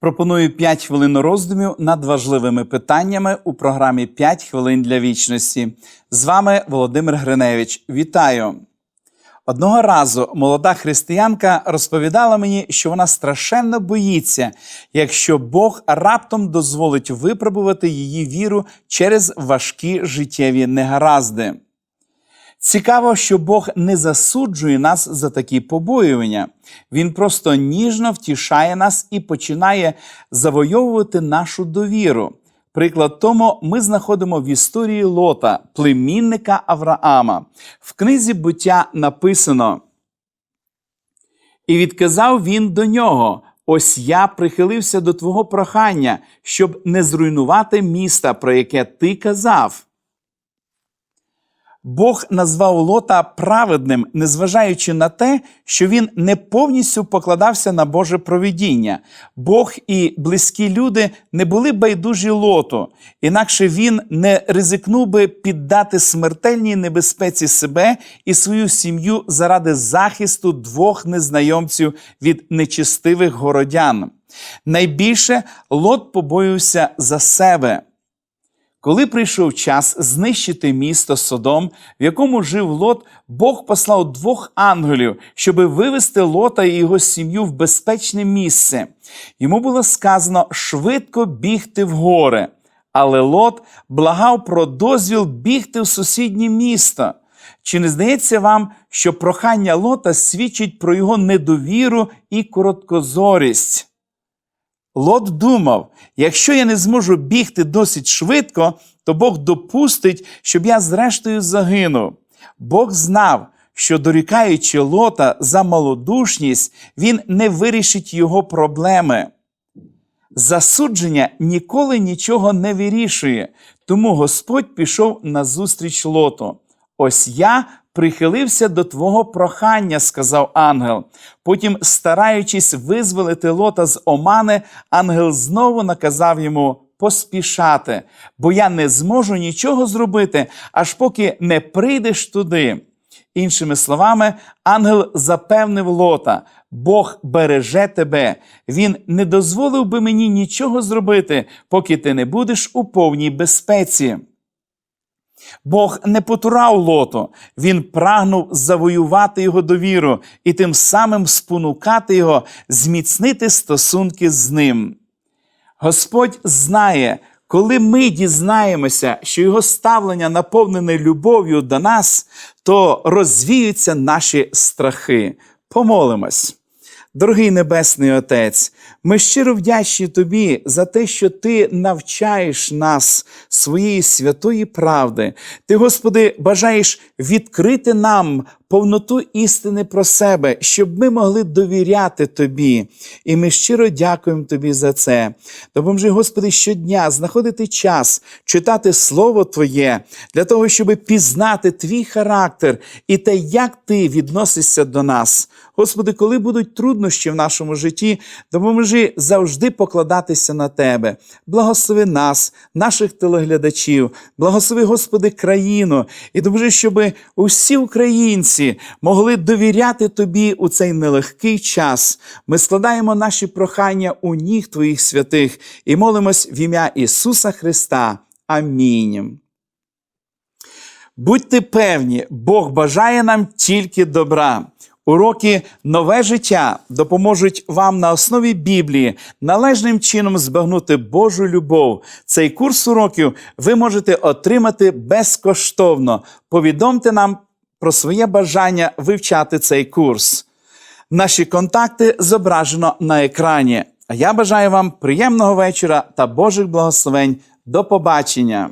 Пропоную 5 хвилин роздумів над важливими питаннями у програмі «5 хвилин для вічності. З вами Володимир Гриневич. Вітаю! Одного разу молода християнка розповідала мені, що вона страшенно боїться, якщо Бог раптом дозволить випробувати її віру через важкі життєві негаразди. Цікаво, що Бог не засуджує нас за такі побоювання. Він просто ніжно втішає нас і починає завойовувати нашу довіру. Приклад тому ми знаходимо в історії Лота, племінника Авраама. В книзі буття написано: І відказав він до нього: Ось я прихилився до твого прохання, щоб не зруйнувати міста, про яке ти казав. Бог назвав Лота праведним, незважаючи на те, що він не повністю покладався на Боже провидіння. Бог і близькі люди не були байдужі лоту, інакше він не ризикнув би піддати смертельній небезпеці себе і свою сім'ю заради захисту двох незнайомців від нечистивих городян. Найбільше лот побоювався за себе. Коли прийшов час знищити місто Содом, в якому жив Лот, Бог послав двох ангелів, щоби вивести Лота і його сім'ю в безпечне місце. Йому було сказано швидко бігти в гори. Але Лот благав про дозвіл бігти в сусіднє місто. Чи не здається вам, що прохання Лота свідчить про його недовіру і короткозорість? Лот думав: якщо я не зможу бігти досить швидко, то Бог допустить, щоб я зрештою загинув. Бог знав, що дорікаючи Лота за малодушність, він не вирішить його проблеми. Засудження ніколи нічого не вирішує, тому Господь пішов на зустріч Лоту. Ось я прихилився до твого прохання, сказав ангел. Потім, стараючись визволити лота з омани, ангел знову наказав йому поспішати, бо я не зможу нічого зробити, аж поки не прийдеш туди. Іншими словами, ангел запевнив лота. Бог береже тебе, він не дозволив би мені нічого зробити, поки ти не будеш у повній безпеці. Бог не потурав лоту, він прагнув завоювати його довіру і тим самим спонукати його зміцнити стосунки з ним. Господь знає, коли ми дізнаємося, що його ставлення наповнене любов'ю до нас, то розвіються наші страхи. Помолимось. Дорогий Небесний Отець, ми щиро вдячні Тобі за те, що Ти навчаєш нас своєї святої правди. Ти, Господи, бажаєш відкрити нам повноту істини про себе, щоб ми могли довіряти Тобі. І ми щиро дякуємо Тобі за це. Допоможи, Господи, щодня знаходити час читати Слово Твоє для того, щоб пізнати Твій характер і те, як Ти відносишся до нас. Господи, коли будуть труднощі в нашому житті, допоможи завжди покладатися на Тебе. Благослови нас, наших телеглядачів, благослови, Господи, країну, і допоможи, щоб усі українці могли довіряти Тобі у цей нелегкий час. Ми складаємо наші прохання у ніг Твоїх святих і молимось в ім'я Ісуса Христа. Амінь. Будьте певні, Бог бажає нам тільки добра. Уроки нове життя допоможуть вам на основі Біблії належним чином збагнути Божу любов. Цей курс уроків ви можете отримати безкоштовно. Повідомте нам про своє бажання вивчати цей курс. Наші контакти зображено на екрані. А я бажаю вам приємного вечора та Божих благословень. До побачення!